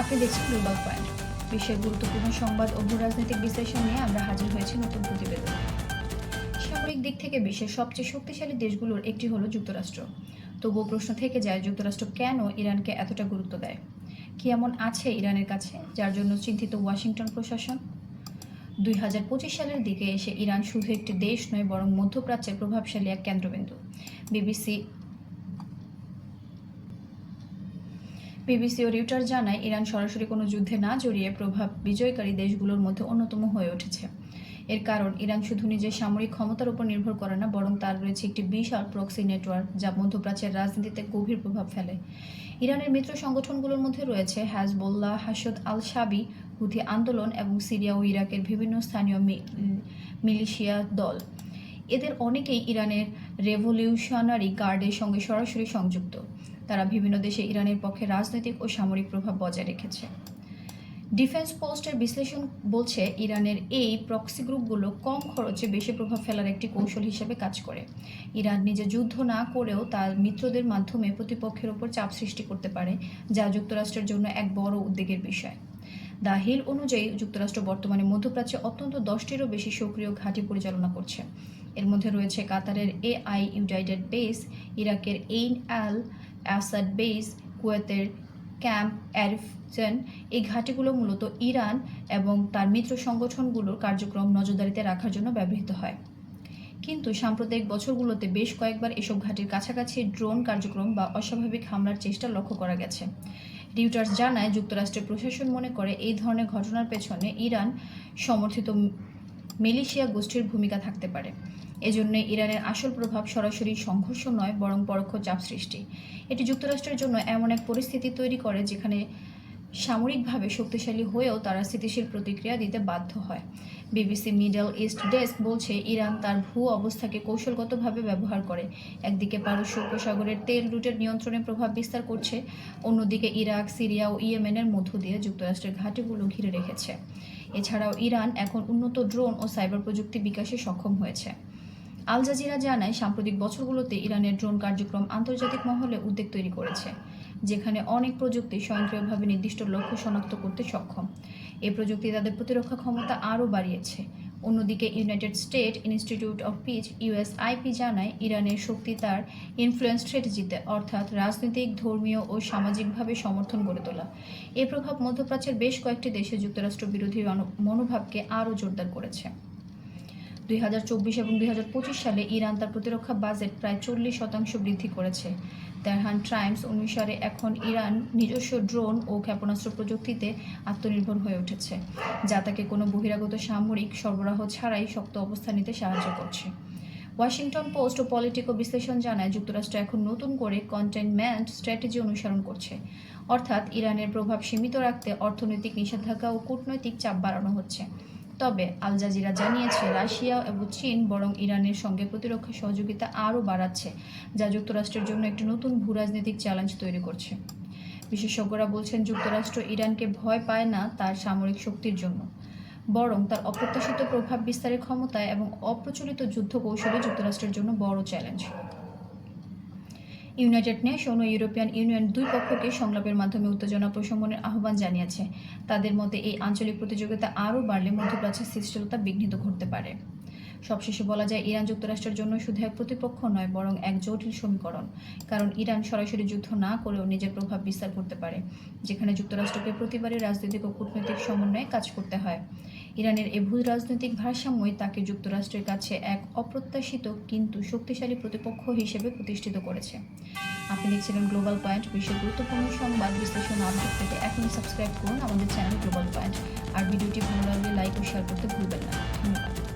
আপনি দেখছেন global point বিশ্বের গুরুত্বপূর্ণ সংবাদ ও রাজনৈতিক বিশ্লেষণ নিয়ে আমরা হাজির হয়েছি নতুন প্রতিবেদন। সামরিক দিক থেকে বিশ্বের সবচেয়ে শক্তিশালী দেশগুলোর একটি হলো যুক্তরাষ্ট্র। তবুও প্রশ্ন থেকে যায়, যুক্তরাষ্ট্র কেন ইরানকে এতটা গুরুত্ব দেয়? কি এমন আছে ইরানের কাছে, যার জন্য চিন্তিত ওয়াশিংটন প্রশাসন? দুই হাজার পঁচিশ সালের দিকে এসে ইরান শুধু একটি দেশ নয়, বরং মধ্যপ্রাচ্যের প্রভাবশালী এক কেন্দ্রবিন্দু। বিবিসি বিবিসি ও রিউটার জানায়, ইরান সরাসরি কোনো যুদ্ধে না জড়িয়ে প্রভাব বিজয়কারী দেশগুলোর মধ্যে অন্যতম হয়ে উঠেছে। এর কারণ, ইরান শুধু নিজের সামরিক ক্ষমতার উপর নির্ভর করে না, বরং তার রয়েছে একটি বিশাল প্রক্সি নেটওয়ার্ক যা মধ্যপ্রাচ্যের রাজনীতিতে গভীর প্রভাব ফেলে। ইরানের মিত্র সংগঠনগুলোর মধ্যে রয়েছে হ্যাজবোল্লাহ হাসদ আল শাবি হুথি আন্দোলন এবং সিরিয়া ও ইরাকের বিভিন্ন স্থানীয় মিলিশিয়া দল। এদের অনেকেই ইরানের রেভলিউশনারি গার্ডের সঙ্গে সরাসরি সংযুক্ত। তারা বিভিন্ন দেশে ইরানের পক্ষে রাজনৈতিক ও সামরিক প্রভাব বজায় রেখেছে। ডিফেন্স পোস্টের বিশ্লেষণ বলছে, ইরানের এই প্রক্সি গ্রুপগুলো কম খরচে বেশি প্রভাব ফেলার একটি কৌশল হিসেবে কাজ করে। ইরান নিজে যুদ্ধ না করেও তার মিত্রদের মাধ্যমে প্রতিপক্ষের ওপর চাপ সৃষ্টি করতে পারে, যা যুক্তরাষ্ট্রের জন্য এক বড় উদ্বেগের বিষয়। দ্য হিল অনুযায়ী যুক্তরাষ্ট্র বর্তমানে মধ্যপ্রাচ্যে অত্যন্ত দশটিরও বেশি সক্রিয় ঘাঁটি পরিচালনা করছে। এর মধ্যে রয়েছে কাতারের এআই ইউনাইটেড বেস, ইরাকের এইন আল অ্যাসাদ বেস, কুয়েতের ক্যাম্প অ্যারিফজেন। এই ঘাঁটিগুলো মূলত ইরান এবং তার মিত্র সংগঠনগুলোর কার্যক্রম নজরদারিতে রাখার জন্য ব্যবহৃত হয়। কিন্তু সাম্প্রতিক বছরগুলোতে বেশ কয়েকবার এসব ঘাঁটির কাছাকাছি ড্রোন কার্যক্রম বা অস্বাভাবিক হামলার চেষ্টা লক্ষ্য করা গেছে। রিউটার্স জানায়, যুক্তরাষ্ট্রের প্রশাসন মনে করে এই ধরনের ঘটনার পেছনে ইরান সমর্থিত মিলিশিয়া গোষ্ঠীর ভূমিকা থাকতে পারে। এজন্য ইরানের আসল প্রভাব সরাসরি সংঘর্ষ নয়, বরং পরোক্ষ চাপ সৃষ্টি। এটি যুক্তরাষ্ট্রের জন্য এমন এক পরিস্থিতি তৈরি করে যেখানে সামরিকভাবে শক্তিশালী হয়েও তারা স্থিতিশীল প্রতিক্রিয়া দিতে বাধ্য হয়। বিবিসি মিডল ইস্ট ডেস্ক বলছে, ইরান তার ভূ অবস্থাকে কৌশলগতভাবে ব্যবহার করে। একদিকে পারস্য উপসাগরের তেল রুটের নিয়ন্ত্রণে প্রভাব বিস্তার করছে, অন্যদিকে ইরাক, সিরিয়া ও ইয়েমেনের মধ্য দিয়ে যুক্তরাষ্ট্রের ঘাঁটিগুলো ঘিরে রেখেছে। এছাড়াও ইরান এখন উন্নত ড্রোন ও সাইবার প্রযুক্তি বিকাশে সক্ষম হয়েছে। আল জাজিরা জানায়, সাম্প্রতিক বছরগুলোতে ইরানের ড্রোন কার্যক্রম আন্তর্জাতিক মহলে উদ্বেগ তৈরি করেছে। যেখানে অনেক প্রযুক্তি স্বয়ংক্রিয়ভাবে নির্দিষ্ট লক্ষ্য শনাক্ত করতে সক্ষম। এই প্রযুক্তি তাদের প্রতিরক্ষা ক্ষমতা আরও বাড়িয়েছে। অন্যদিকে United State Institute of Peace, USIP, জানায় ইরানের শক্তি তার ইনফ্লুয়েন্স স্ট্র্যাটেজিতে, অর্থাৎ রাজনৈতিক, ধর্মীয় ও সামাজিকভাবে সমর্থন গড়ে তোলা। এ প্রভাব মধ্যপ্রাচ্যের বেশ কয়েকটি দেশে যুক্তরাষ্ট্র বিরোধী মনোভাবকে আরও জোরদার করেছে। দুই হাজার চব্বিশ এবং দুই হাজার পঁচিশ সালে ইরান তার প্রতিরক্ষা বাজেট প্রায় চল্লিশ শতাংশ বৃদ্ধি করেছে। তেহরান টাইমস অনুসারে এখন ইরান নিজস্ব ড্রোন ও ক্ষেপণাস্ত্র প্রযুক্তিতে আত্মনির্ভর হয়ে উঠেছে, যা তাকে কোনো বহিরাগত সামরিক সরবরাহ ছাড়াই শক্ত অবস্থান নিতে সাহায্য করছে। ওয়াশিংটন পোস্ট ও পলিটিকো বিশ্লেষণ জানায়, যুক্তরাষ্ট্র এখন নতুন করে কন্টেইনমেন্ট স্ট্র্যাটেজি অনুসরণ করছে। অর্থাৎ ইরানের প্রভাব সীমিত রাখতে অর্থনৈতিক নিষেধাজ্ঞা ও কূটনৈতিক চাপ বাড়ানো হচ্ছে। তবে আল জাজিরা জানিয়েছে, রাশিয়া এবং চীন বরং ইরানের সঙ্গে প্রতিরক্ষা সহযোগিতা আরও বাড়াচ্ছে, যা যুক্তরাষ্ট্রের জন্য একটি নতুন ভূরাজনৈতিক চ্যালেঞ্জ তৈরি করছে। বিশেষজ্ঞরা বলছেন, যুক্তরাষ্ট্র ইরানকে ভয় পায় না তার সামরিক শক্তির জন্য, বরং তার অপ্রত্যাশিত প্রভাব বিস্তারের ক্ষমতায় এবং অপ্রচলিত যুদ্ধ কৌশলে যুক্তরাষ্ট্রের জন্য বড় চ্যালেঞ্জ। ইউনাইটেড নেশন ও ইউরোপিয়ান ইউনিয়ন দুই পক্ষকে সংলাপের মাধ্যমে উত্তেজনা প্রশমনের আহ্বান জানিয়েছে। তাদের মতে, এই আঞ্চলিক প্রতিযোগিতা আরও বাড়লে মধ্যপ্রাচ্যের স্থিতিশীলতা বিঘ্নিত ঘটতে পারে। সবশেষে বলা যায়, ইরান যুক্তরাষ্ট্রের জন্য শুধু এক প্রতিপক্ষ নয়, বরং এক জটিল সমীকরণ। কারণ ইরান সরাসরি যুদ্ধ না করেও নিজের প্রভাব বিস্তার করতে পারে, যেখানে যুক্তরাষ্ট্রকে প্রতিবারই রাজনৈতিক ও কূটনৈতিক সমন্বয়ে কাজ করতে হয়। ইরানের এ ভুল রাজনৈতিক ভারসাম্যই তাকে যুক্তরাষ্ট্রের কাছে এক অপ্রত্যাশিত কিন্তু শক্তিশালী প্রতিপক্ষ হিসেবে প্রতিষ্ঠিত করেছে। আপনি দেখছিলেন গ্লোবাল পয়েন্ট বিশ্বের গুরুত্বপূর্ণ সংবাদ বিশ্লেষণ আপডেট পেতে এখনই সাবস্ক্রাইব করুন আমাদের চ্যানেল গ্লোবাল পয়েন্ট আর ভিডিওটি ভালো লাগলে লাইক ও শেয়ার করতে ভুলবেন না। ধন্যবাদ।